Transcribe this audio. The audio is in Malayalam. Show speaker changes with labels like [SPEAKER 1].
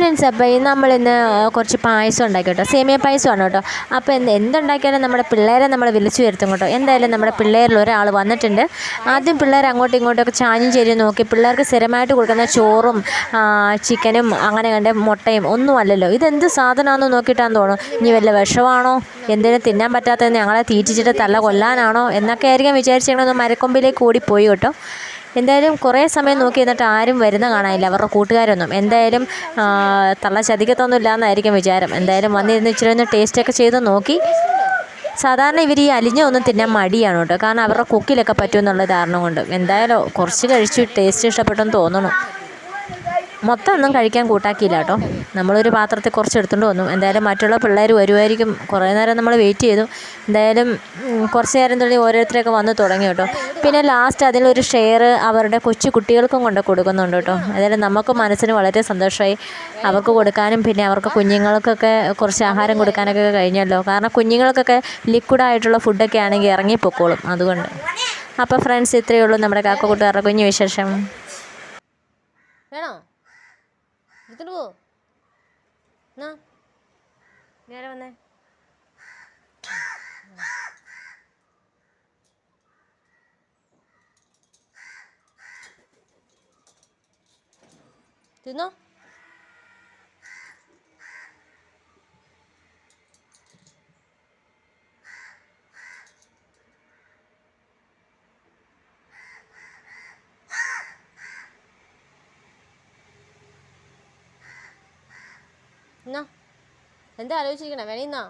[SPEAKER 1] ഫ്രണ്ട്സ് അപ്പോൾ ഇന്ന് നമ്മളിന്ന് കുറച്ച് പായസം ഉണ്ടാക്കി കേട്ടോ സേമിയ പായസമാണ് കേട്ടോ. അപ്പോൾ എന്ത് എന്തുണ്ടാക്കിയാലും നമ്മുടെ പിള്ളേരെ നമ്മൾ വിളിച്ചു വരുത്തും കേട്ടോ. എന്തായാലും നമ്മുടെ പിള്ളേരിൽ ഒരാൾ വന്നിട്ടുണ്ട്. ആദ്യം പിള്ളേർ അങ്ങോട്ടും ഇങ്ങോട്ടും ഒക്കെ ചാഞ്ഞും ചെരിയും നോക്കി പിള്ളേർക്ക് സ്ഥിരമായിട്ട് കൊടുക്കുന്ന ചോറും ചിക്കനും അങ്ങനെ കണ്ട് മുട്ടയും ഒന്നും അല്ലല്ലോ. ഇതെന്ത് സാധനമാണെന്ന് നോക്കിയിട്ടാന്ന് തോന്നുന്നു. ഇനി വല്ല വിഷമാണോ? എന്തിനും തിന്നാൻ പറ്റാത്തതെന്ന് ഞങ്ങളെ തീറ്റിച്ചിട്ട് തല കൊല്ലാനാണോ? എന്നൊക്കെ ആയിരിക്കും വിചാരിച്ചിങ്ങനെ മരക്കൊമ്പിലേക്ക് ഓടിപ്പോയി കേട്ടോ. എന്തായാലും കുറേ സമയം നോക്കി എന്നിട്ട് ആരും വരുന്ന കാണാനില്ല. അവരുടെ കൂട്ടുകാരൊന്നും. എന്തായാലും തള്ള ചതിക്കത്തൊന്നുമില്ല എന്നായിരിക്കും വിചാരം. എന്തായാലും വന്നിരുന്ന് ഇച്ചിരി ഒന്ന് ടേസ്റ്റൊക്കെ ചെയ്ത് നോക്കി. സാധാരണ ഇവർ ഈ അലിഞ്ഞ ഒന്നും തിന്നാൻ മടിയാണ് കേട്ടോ. കാരണം അവരുടെ കുക്കിലൊക്കെ പറ്റുമെന്നുള്ള ധാരണ കൊണ്ട്. എന്തായാലും കുറച്ച് കഴിച്ചു ടേസ്റ്റ് ഇഷ്ടപ്പെട്ടെന്ന് തോന്നണം മൊത്തം ഒന്നും കഴിക്കാൻ കൂട്ടാക്കിയില്ല കേട്ടോ. നമ്മളൊരു പാത്രത്തിൽ കുറച്ച് എടുത്തുകൊണ്ട് വന്നു. എന്തായാലും മറ്റുള്ള പിള്ളേർ വരുമായിരിക്കും കുറേ നേരം നമ്മൾ വെയിറ്റ് ചെയ്തു. എന്തായാലും കുറച്ച് നേരം തുടങ്ങി ഓരോരുത്തരൊക്കെ വന്ന് തുടങ്ങി കേട്ടോ. പിന്നെ ലാസ്റ്റ് അതിലൊരു ഷെയർ അവരുടെ കൊച്ചു കുട്ടികൾക്കും കൊണ്ട് കൊടുക്കുന്നുണ്ട് കേട്ടോ. അതായത് നമുക്ക് മനസ്സിന് വളരെ സന്തോഷമായി അവർക്ക് കൊടുക്കാനും പിന്നെ അവർക്ക് കുഞ്ഞുങ്ങൾക്കൊക്കെ കുറച്ച് ആഹാരം കൊടുക്കാനൊക്കെ കഴിഞ്ഞല്ലോ. കാരണം കുഞ്ഞുങ്ങൾക്കൊക്കെ ലിക്വിഡായിട്ടുള്ള ഫുഡൊക്കെ ആണെങ്കിൽ ഇറങ്ങിപ്പോക്കോളും അതുകൊണ്ട്. അപ്പോൾ ഫ്രണ്ട്സ് ഇത്രയേ ഉള്ളൂ. നമ്മുടെ കാക്ക കൂട്ടുകാരുടെ കുഞ്ഞു വിശേഷം. വേണോ? എടുത്തിട്ട് നേരെ വന്നേ. തിന്നോ എന്നാ എന്താ ആലോചിച്ചിരിക്കണേ വേണീന്നാ